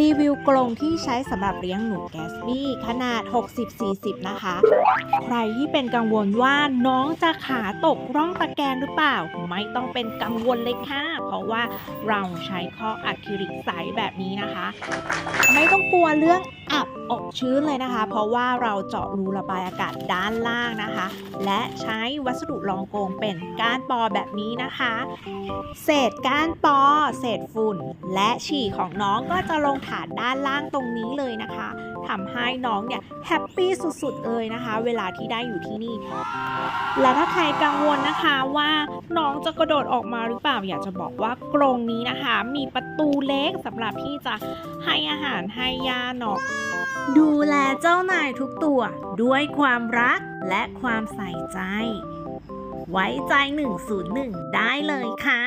รีวิวกรงที่ใช้สำหรับเลี้ยงหนูแกสบี้ขนาด 60-40 นะคะ ใครที่เป็นกังวลว่าน้องจะขาตกร่องตะแกรงหรือเปล่า ไม่ต้องเป็นกังวลเลยค่ะ เพราะว่าเราใช้ข้ออะคริลิกใสแบบนี้นะคะ ไม่ต้องกลัวเรื่อง อับอบชื้นเลยนะคะ เพราะว่าเราเจาะรูระบายอากาศด้านล่างนะคะ และใช้วัสดุรองโกงเป็นก้านปอแบบนี้นะคะ เศษก้านปอ เศษฝุ่น และฉี่ของน้องก็จะลงฐานด้านล่างตรงนี้เลยนะคะทำให้น้องเนี่ยแฮปปี้สุดๆเลยนะคะ เวลาที่ได้อยู่ที่นี่ และถ้าใครกังวลนะคะว่าน้องจะกระโดดออกมาหรือเปล่าอยากจะบอกว่ากรงนี้นะคะ มีประตูเล็กสำหรับที่จะให้อาหารให้ยาหนองดูแลเจ้านายทุกตัวด้วยความรักและความใส่ใจ ไว้ใจ 101 ได้เลยค่ะ